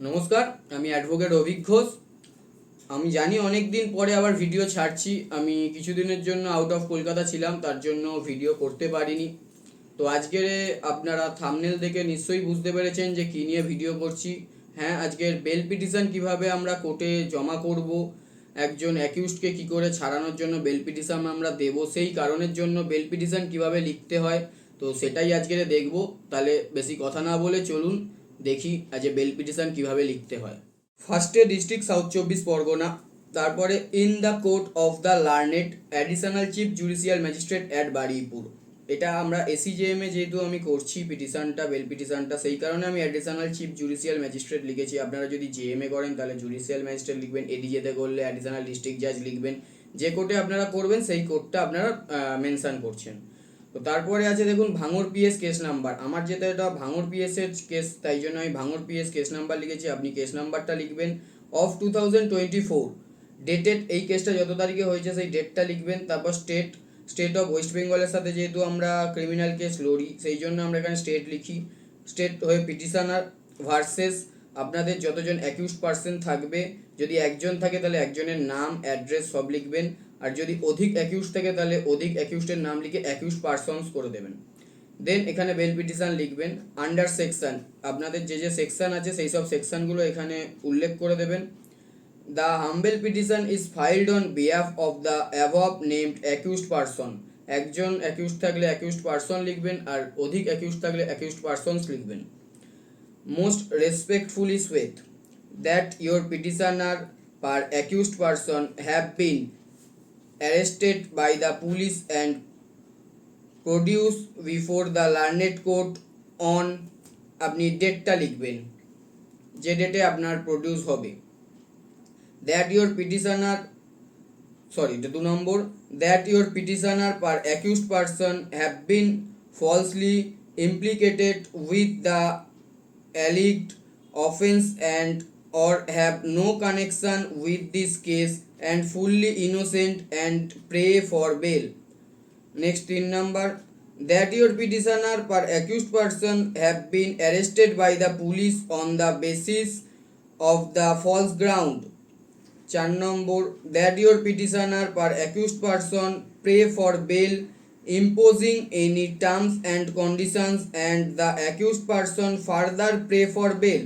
নমস্কার, আমি অ্যাডভোকেট অভিক ঘোষ। আমি জানি অনেক দিন পরে আবার ভিডিও ছাড়ছি। আমি কিছুদিনের জন্য আউট অফ কলকাতা ছিলাম, তার জন্য ভিডিও করতে পারিনি। তো আজকের আপনারা থামনেল দেখে নিশ্চয়ই বুঝতে পেরেছেন যে কী নিয়ে ভিডিও করছি। হ্যাঁ আজকের বেল পিটিশন কীভাবে আমরা কোর্টে জমা করব, একজন অ্যাকিউজকে কি করে ছাড়ানোর জন্য বেল পিটিশন আমরা দেব, সেই কারণের জন্য বেল পিটিশন কীভাবে লিখতে হয়, তো সেটাই আজকের দেখব। তাহলে বেশি কথা না বলে চলুন। দেখি আজ বেল পিটিশন কীভাবে লিখতে হয়। ফার্স্টে ডিস্ট্রিক্ট সাউথ চব্বিশ পরগনা, তারপরে in the court of the learned additional chief judicial magistrate at Baruipur এটা আমরা এসিজেএম এ যেহেতু আমি করছি পিটিশনটা, বেল পিটিশনটা, সেই কারণে আমি অ্যাডিশনাল চিফ জুডিশিয়াল ম্যাজিস্ট্রেট লিখেছি। আপনারা যদি জেএমএ করেন, তাহলে জুডিশিয়াল ম্যাজিস্ট্রেট লিখবেন এডিজেতে করলে অ্যাডিশনাল ডিস্ট্রিক্ট জাজ লিখবেন। যে কোর্টে আপনারা করবেন, সেই কোর্টটা আপনারা মেনশন করছেন। তো তারপরে আছে দেখুন ভাঙর পিএস কেস নাম্বার আমার যেটা এটা ভাঙর পিএস এর কেস তাই জন্য আমি ভাঙর পিএস কেস নাম্বার লিখেছি। আপনি কেস নাম্বারটা লিখবেন of two thousand twenty four dated এই কেসটা যত তারিখে হয়েছে, সেই ডেটটা লিখবেন। তারপর স্টেট স্টেট অফ ওয়েস্ট বেঙ্গলের সাথে যেহেতু আমরা ক্রিমিনাল কেস লড়ি, সেই জন্য আমরা এখানে স্টেট লিখি। স্টেট হয়ে পিটিশনার ভার্সেস আপনাদের যতজন অ্যাকিউজ পার্সন থাকবে, যদি একজন থাকে তাহলে একজনের নাম অ্যাড্রেস সব লিখবেন। আর যদি অধিক অ্যাকিউজ থাকে তাহলে অধিক অ্যাকিউজের নাম লিখে অ্যাকিউজ পার্সনস করে দেবেন। দেন এখানে বেল পিটিশন লিখবেন আন্ডার সেকশন আপনাদের যে যে সেকশন আছে সেই সব সেকশনগুলো এখানে উল্লেখ করে দেবেন। The humble petition is filed on behalf of the above named accused person একজন অ্যাকিউজড থাকলে অ্যাকিউজড পারসন লিখবেন আর অধিক অ্যাকিউজড থাকলে অ্যাকিউজড পারসনস লিখবেন। Most respectfully sweat that your petitioner per accused person have been arrested by the police and produced before the learned court on, আপনি ডেটটা লিখবেন, যে ডেটে আপনার প্রডিউস হবে। দ্যাট ইয়োর পিটিশনার সরি এটা দু নম্বর that your petitioner per accused person have been falsely implicated with the alleged offense and or have no connection with this case and fully innocent and pray for bail next in number that your petitioner per accused person have been arrested by the police on the basis of the false ground চার নম্বর that your petitioner per accused person pray for bail imposing any terms and conditions and the accused person further pray for bail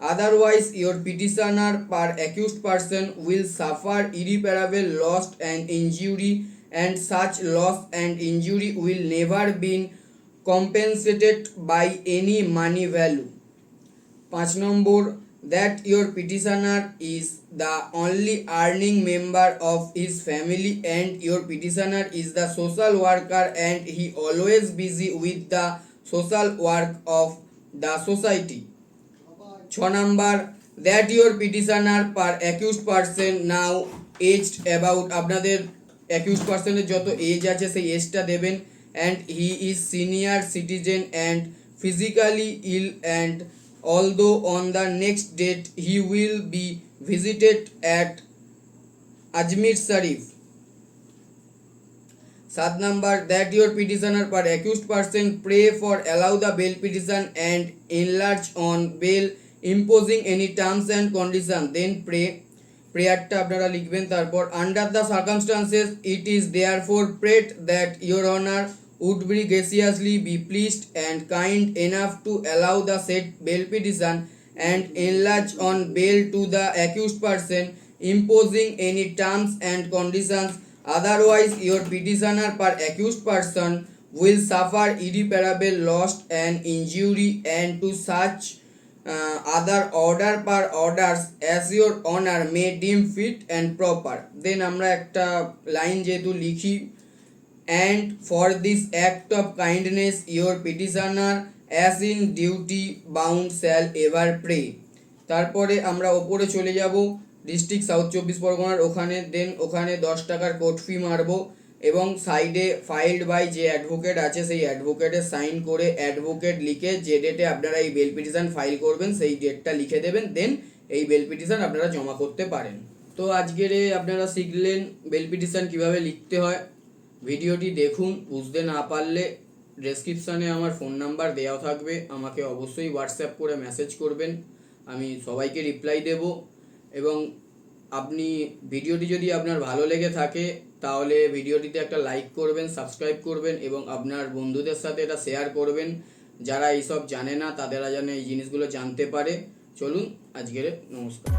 otherwise your petitioner per accused person will suffer irreparable loss and injury and such loss and injury will never be compensated by any money value পাঁচ নম্বর that your petitioner is the only earning member of his family and your petitioner is the social worker and he always busy with the social work of the society ছ Number that your petitioner per accused person now aged about আপনাদের accused পার্সনের যত age আছে সেই এজটা দেবেন and he is senior citizen and physically ill and although on the next date he will be visited at Ajmer Sharif সাত number that your petitioner per accused person pray for allow the bail petition and enlarge on bail imposing any terms and condition then pray প্রেয়ারটা আপনারা লিখবেন তারপর under the circumstances it is therefore prayed that your honour would be graciously be pleased and kind enough to allow the said bail petition and enlarge on bail to the accused person imposing any terms and conditions otherwise your petitioner per accused person will suffer irreparable loss and injury and to such other order per order as your honour may deem fit and proper then আমরা একটা line যেহেতু লিখি and for this act of kindness your petitioner as in duty bound shall ever pray তারপরে আমরা ওপরে চলে যাব district south চব্বিশ পরগনার ওখানে দেন ওখানে দশ টাকার কোর্ট ফি মারবো। এবং সাইডে ফাইল্ড বাই যে অ্যাডভোকেট আছে, সেই অ্যাডভোকেটের সাইন করে অ্যাডভোকেট লিখে যে ডেটে আপনারা এই বেল পিটিশন ফাইল করবেন, সেই ডেটটা লিখে দেবেন দেন এই বেল পিটিশন আপনারা জমা করতে পারেন। তো আজকের আপনারা শিখলেন বেল পিটিশন কীভাবে লিখতে হয়। ভিডিওটি দেখুন, বুঝতে না পারলে ডেসক্রিপশানে আমার ফোন নাম্বার দেওয়া থাকবে, আমাকে অবশ্যই হোয়াটসঅ্যাপ করে মেসেজ করবেন, আমি সবাইকে রিপ্লাই দেব। এবং আপনি, ভিডিওটি যদি আপনার ভালো লেগে থাকে তাহলে ভিডিওটিতে একটা লাইক করবেন সাবস্ক্রাইব করবেন এবং আপনার বন্ধুদের সাথে এটা শেয়ার করবেন। যারা এইসব জানে না, তাদেরা যেন এই জিনিসগুলো জানতে পারে। চলুন, আজকের নমস্কার।